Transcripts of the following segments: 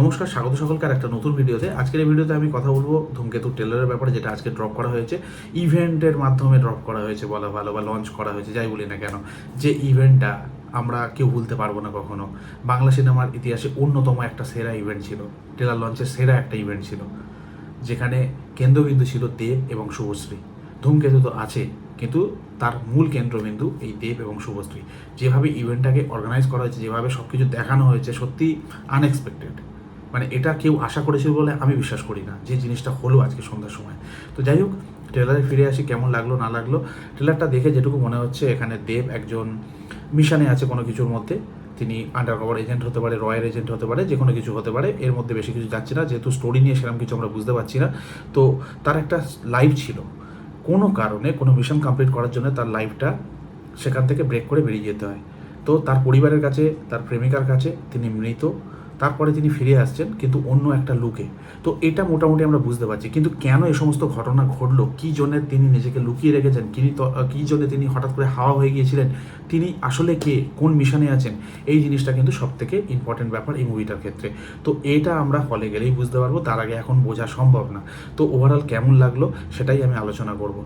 নমস্কার, স্বাগত সকলকে আর একটা নতুন ভিডিওতে। আজকের এই ভিডিওতে আমি কথা বলব ধূমকেতু টেলারের ব্যাপারে, যেটা আজকে ড্রপ করা হয়েছে। ইভেন্টের মাধ্যমে ড্রপ করা হয়েছে বলা ভালো বা লঞ্চ করা হয়েছে, যাই বলি না কেন। যে ইভেন্টটা আমরা কেউ ভুলতে পারব না কখনো। বাংলা সিনেমার ইতিহাসে অন্যতম একটা সেরা ইভেন্ট ছিল। টেলার লঞ্চের সেরা একটা ইভেন্ট ছিল, যেখানে কেন্দ্রবিন্দু ছিল দেব এবং শুভশ্রী। ধূমকেতু তো আছে, কিন্তু তার মূল কেন্দ্রবিন্দু এই দেব এবং শুভশ্রী। যেভাবে ইভেন্টটাকে অর্গানাইজ করা হয়েছে, যেভাবে সব কিছু দেখানো হয়েছে সত্যি আনএক্সপেক্টেড মানে এটা কেউ আশা করেছিল বলে আমি বিশ্বাস করি না যে জিনিসটা হলো আজকে সন্ধ্যার সময়। তো যাই হোক ট্রেলারে ফিরে আসি, কেমন লাগল, না লাগল। ট্রেলারটা দেখে যেটুকু মনে হচ্ছে, এখানে দেব একজন মিশনে আছে কোনো কিছুর মধ্যে। তিনি আন্ডারকভার এজেন্ট হতে পারে রয়্যাল এজেন্ট হতে পারে যে কোনো কিছু হতে পারে। এর মধ্যে বেশি কিছু যাচ্ছে না, যেহেতু স্টোরি নিয়ে সেরকম কিছু আমরা বুঝতে পারছি না। তো তার একটা লাইফ ছিল। কোনো কারণে, কোনো মিশন কমপ্লিট করার জন্য তার লাইফটা সেখান থেকে ব্রেক করে বেরিয়ে যেতে হয়। তো তার পরিবারের কাছে, তার প্রেমিকার কাছে তিনি মৃত। তারপরে তিনি ফিরে আসছেন, কিন্তু অন্য একটা লুকে। তো এটা মোটামুটি আমরা বুঝতে পারছি। কিন্তু কেন এই সমস্ত ঘটনা ঘটলো? কী জন্য তিনি নিজেকে লুকিয়ে রেখেছেন? কী কী জন্য তিনি হঠাৎ করে হাওয়া হয়ে গিয়েছিলেন? তিনি আসলে কে? কোন মিশনে আছেন? এই জিনিসটা কিন্তু সব থেকে ইম্পর্টেন্ট ব্যাপার এই মুভিটার ক্ষেত্রে। তো এটা আমরা হলে গেলেই বুঝতে পারব, তার আগে এখন বোঝা সম্ভব না। তো ওভারঅল কেমন লাগল সেটাই আমি আলোচনা করব।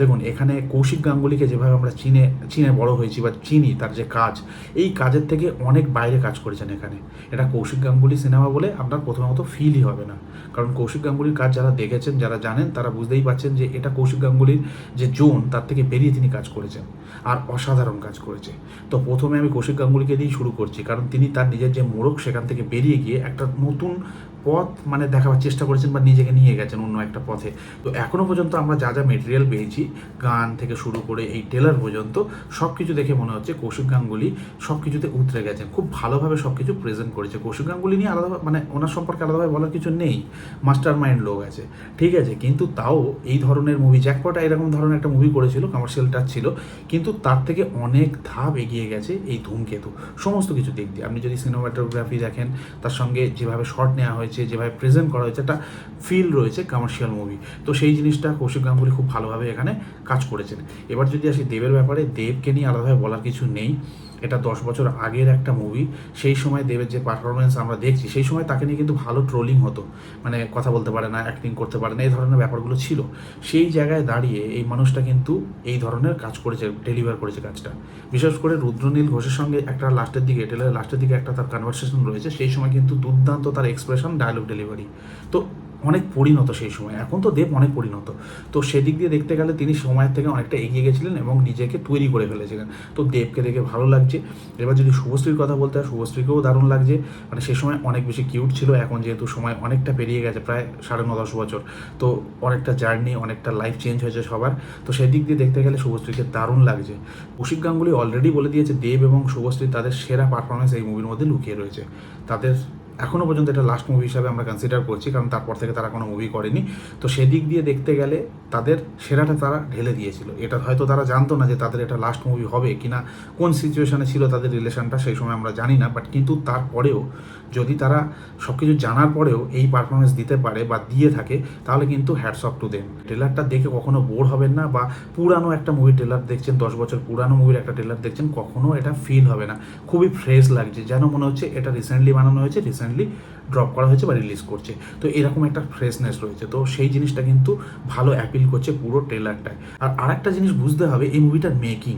দেখুন, এখানে কৌশিক গাঙ্গুলিকে যেভাবে আমরা চিনে চিনে বড় হয়েছি বা চিনি তার যে কাজ, এই কাজের থেকে অনেক বাইরে কাজ করেছেন এখানে। এটা কৌশিক গাঙ্গুলি সিনেমা বলে আপনার প্রথমত ফিলই হবে না। কারণ কৌশিক গাঙ্গুলির কাজ যারা দেখেছেন, যারা জানেন, তারা বুঝতেই পারছেন যে এটা কৌশিক গাঙ্গুলির যে জোন, তার থেকে বেরিয়ে তিনি কাজ করেছেন আর অসাধারণ কাজ করেছে। তো প্রথমে আমি কৌশিক গাঙ্গুলিকে দিয়েই শুরু করছি, কারণ তিনি তার নিজের যে মোড়ক, সেখান থেকে বেরিয়ে গিয়ে একটা নতুন পথ মানে দেখাবার চেষ্টা করেছেন বা নিজেকে নিয়ে গেছেন অন্য একটা পথে। তো এখনও পর্যন্ত আমরা যা যা মেটেরিয়াল পেয়েছি, গান থেকে শুরু করে এই টেলার পর্যন্ত সব কিছু দেখে মনে হচ্ছে কৌশিক গাঙ্গুলি সব কিছুতে উতরে গেছেন। খুব ভালোভাবে সব কিছু প্রেজেন্ট করেছে। কৌশিক গাঙ্গুলি নিয়ে আলাদা মানে ওনার সম্পর্কে আলাদাভাবে বলার কিছু নেই মাস্টার মাইন্ড লোক আছে। ঠিক আছে, কিন্তু তাও এই ধরনের মুভি জ্যাকপট এরকম ধরনের একটা মুভি করেছিল কমার্শিয়াল টাচ ছিল, কিন্তু তার থেকে অনেক ধাপ এগিয়ে গেছে এই ধূমকেতু। সমস্ত কিছু দিক দিয়ে। আপনি যদি সিনেমাটোগ্রাফি দেখেন, তার সঙ্গে যেভাবে শট নেওয়া হয়েছে যেভাবে প্রেজেন্ট করা হয়েছে, একটা ফিল রয়েছে কমার্শিয়াল মুভি তো সেই জিনিসটা কৌশিক গাঙ্গুলি খুব ভালোভাবে এখানে কাজ করেছেন। এবার যদি আসি দেবের ব্যাপারে, দেবকে নিয়ে আলাদাভাবে বলার কিছু নেই। এটা দশ বছর আগের একটা মুভি সেই সময় দেবের যে পারফরমেন্স আমরা দেখছি, সেই সময় তাকে নিয়ে কিন্তু ভালো ট্রোলিং হতো। মানে কথা বলতে পারে না অ্যাক্টিং করতে পারে না, এই ধরনের ব্যাপারগুলো ছিল। সেই জায়গায় দাঁড়িয়ে এই মানুষটা কিন্তু এই ধরনের কাজ করেছে ডেলিভার করেছে কাজটা। বিশেষ করে রুদ্রনীল ঘোষের সঙ্গে একটা লাস্টের দিকে টেলারের লাস্টের দিকে একটা তার কনভারসেশন রয়েছে, সেই সময় কিন্তু দুর্দান্ত তার এক্সপ্রেশন ডায়লগ ডেলিভারি তো অনেক পরিণত সেই সময়। এখন তো দেব অনেক পরিণত। তো সেদিক দিয়ে দেখতে গেলে তিনি সময়ের থেকে অনেকটা এগিয়ে গেছিলেন এবং নিজেকে তৈরি করে ফেলেছিলেন। তো দেবকে দেখে ভালো লাগছে। এবার যদি শুভশ্রীর কথা বলতে হয়, শুভশ্রীকেও দারুণ লাগছে। মানে সে সময় অনেক বেশি কিউট ছিল। এখন যেহেতু সময় অনেকটা পেরিয়ে গেছে, প্রায় সাড়ে ন দশ বছর। তো অনেকটা জার্নি অনেকটা লাইফ চেঞ্জ হয়েছে সবার। তো সেদিক দিয়ে দেখতে গেলে শুভশ্রীকে দারুণ লাগছে। কৌশিক গাঙ্গুলি অলরেডি বলে দিয়েছে, দেব এবং শুভশ্রী তাদের সেরা পারফরমেন্স এই মুভির মধ্যে লুকিয়ে রয়েছে। তাদের এখনও পর্যন্ত এটা লাস্ট মুভি হিসাবে আমরা কনসিডার করছি, কারণ তারপর থেকে তারা কোনো মুভি করেনি। তো সেদিক দিয়ে দেখতে গেলে তাদের সেরাটা তারা ঢেলে দিয়েছিল। এটা হয়তো তারা জানতো না যে তাদের এটা লাস্ট মুভি হবে কিনা, কোন সিচুয়েশানে ছিল তাদের রিলেশনটা সেই সময় আমরা জানি না বাট কিন্তু তারপরেও যদি তারা সব কিছু জানার পরেও এই পারফরমেন্স দিতে পারে বা দিয়ে থাকে, তাহলে কিন্তু হ্যাটস অফ টু দেম ট্রেলারটা দেখে কখনো বোর হবেন না বা পুরানো একটা মুভি ট্রেলার দেখছেন, দশ বছর পুরানো মুভির একটা ট্রেলার দেখছেন, কখনো এটা ফিল হবে না। খুবই ফ্রেশ লাগছে, যেন মনে হচ্ছে এটা রিসেন্টলি বানানো হয়েছে রিসেন্টলি ড্রপ করা হয়েছে বা রিলিজ করছে। তো এরকম একটা ফ্রেশনেস রয়েছে। তো সেই জিনিসটা কিন্তু ভালো অ্যাপিল করছে পুরো ট্রেলারটায় আর আরেকটা জিনিস বুঝতে হবে, এই মুভিটার মেকিং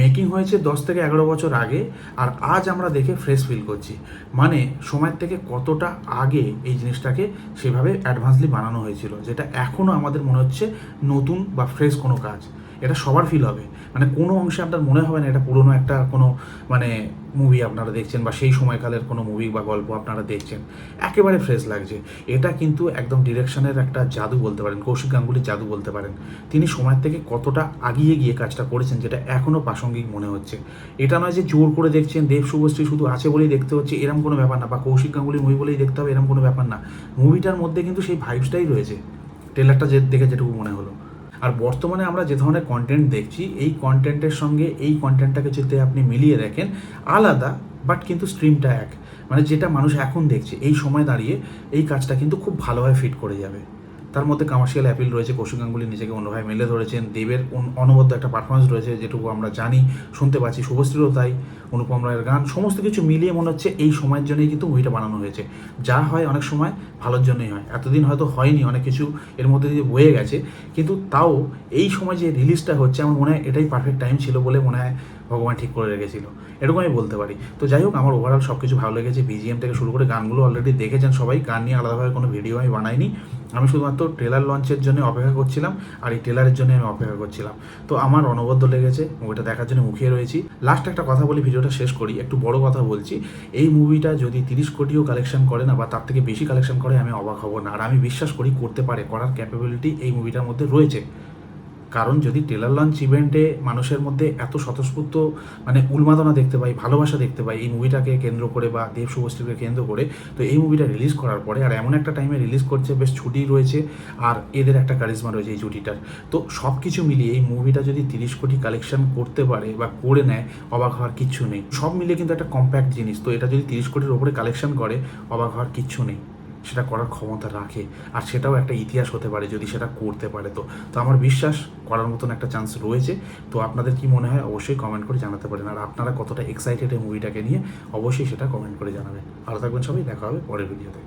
মেকিং হয়েছে দশ থেকে এগারো বছর আগে, আর আজ আমরা দেখে ফ্রেশ ফিল করছি। মানে সময়ের থেকে কতটা আগে এই জিনিসটাকে সেভাবে অ্যাডভান্সলি বানানো হয়েছিল, যেটা এখনও আমাদের মনে হচ্ছে নতুন বা ফ্রেশ কোনো কাজ। এটা সবার ফিল হবে। মানে কোনো অংশে আপনার মনে হবে না, এটা পুরনো একটা কোনো মানে মুভি আপনারা দেখছেন বা সেই সময়কালের কোনো মুভি বা গল্প আপনারা দেখছেন। একেবারে ফ্রেশ লাগছে। এটা কিন্তু একদম ডিরেকশনের একটা জাদু বলতে পারেন, কৌশিক গাঙ্গুলির জাদু বলতে পারেন। তিনি সময়ের থেকে কতটা আগিয়ে গিয়ে কাজটা করেছেন যেটা এখনও প্রাসঙ্গিক মনে হচ্ছে। এটা নয় যে জোর করে দেখছেন, দেব শুভশ্রী শুধু আছে বলেই দেখতে হচ্ছে, এরম কোনো ব্যাপার না, বা কৌশিক গাঙ্গুলির মুভি বলেই দেখতে হবে, এরম কোনো ব্যাপার না। মুভিটার মধ্যে কিন্তু সেই ভাইবসটাই রয়েছে। ট্রেলারটা যে দেখে যেটুকু মনে হলো। আর বর্তমানে আমরা যে ধরনের কন্টেন্ট দেখছি, এই কন্টেন্টের সঙ্গে এই কন্টেন্টটাকে যদি আপনি মিলিয়ে রাখেন আলাদা বাট কিন্তু স্ট্রিমটা এক। মানে যেটা মানুষ এখন দেখছে, এই সময় দাঁড়িয়ে এই কাজটা কিন্তু খুব ভালোভাবে ফিট করে যাবে। তার মধ্যে কমার্শিয়াল অ্যাপিল রয়েছে, কৌশিক গাঙ্গুলি নিজেকে অন্যভাবে মেলে ধরেছেন, দেবের অনবদ্য একটা পারফরমেন্স রয়েছে, যেটুকু আমরা জানি, শুনতে পাচ্ছি শুভশ্রীরও তাই, অনুপম রায়ের গান, সমস্ত কিছু মিলিয়ে মনে হচ্ছে এই সময়ের জন্যই কিন্তু মুভিটা বানানো হয়েছে। যা হয় অনেক সময় ভালোর জন্যই হয়, এতদিন হয়তো হয়নি অনেক কিছু, এর মধ্যে দিয়ে বয়ে গেছে, কিন্তু তাও এই সময় যে রিলিজটা হচ্ছে, আমার মনে হয় এটাই পারফেক্ট টাইম ছিল বলে মনে হয় ভগবান ঠিক করে রেখেছিল। এরকম আমি বলতে পারি। তো যাই হোক, আমার ওভারঅল সব কিছু ভালো লেগেছে বিজিএম থেকে শুরু করে গানগুলো অলরেডি দেখেছেন সবাই, গান নিয়ে আলাদাভাবে কোনো ভিডিও আমি বানাইনি। আমি শুধুমাত্র ট্রেলার লঞ্চের জন্য অপেক্ষা করছিলাম, আর এই ট্রেলারের জন্য আমি অপেক্ষা করছিলাম। তো আমার অনবদ্য লেগেছে মুভিটা দেখার জন্য মুখিয়ে রয়েছি। লাস্ট একটা কথা বলি, ভিডিওটা শেষ করি, একটু বড় কথা বলছি। এই মুভিটা যদি তিরিশ কোটিও কালেকশন করে না, বা তার থেকে বেশি কালেকশন করে, আমি অবাক হব না। আর আমি বিশ্বাস করি, করতে পারে, করার ক্যাপাবিলিটি এই মুভিটার মধ্যে রয়েছে। কারণ যদি টেলার লঞ্চ ইভেন্টে মানুষের মধ্যে এত স্বতঃস্ফূর্ত মানে উন্মাদনা দেখতে পাই, ভালোবাসা দেখতে পাই, এই মুভিটাকে কেন্দ্র করে বা দেব শুভশ্রীকে কেন্দ্র করে, তো এই মুভিটা রিলিজ করার পরে, আর এমন একটা টাইমে রিলিজ করছে, বেশ ছুটি রয়েছে, আর এদের একটা কারিজমা রয়েছে এই জুটিটার তো সব কিছু মিলিয়ে এই মুভিটা যদি তিরিশ কোটি কালেকশন করতে পারে বা করে নেয়, অবাক হওয়ার কিচ্ছু নেই। সব মিলিয়ে কিন্তু একটা কম্প্যাক্ট জিনিস। তো এটা যদি তিরিশ কোটির ওপরে কালেকশন করে, অবাক হওয়ার কিচ্ছু নেই। সেটা করার ক্ষমতা রাখে, আর সেটাও একটা ইতিহাস হতে পারে যদি সেটা করতে পারে তো। তো আমার বিশ্বাস করার মতন একটা চান্স রয়েছে। তো আপনাদের কি মনে হয় অবশ্যই কমেন্ট করে জানাতে পারেন। আর আপনারা কতটা এক্সাইটেড এই মুভিটাকে নিয়ে, অবশ্যই সেটা কমেন্ট করে জানাবেন। ভালো থাকবেন সবাই, দেখা হবে পরের ভিডিওতে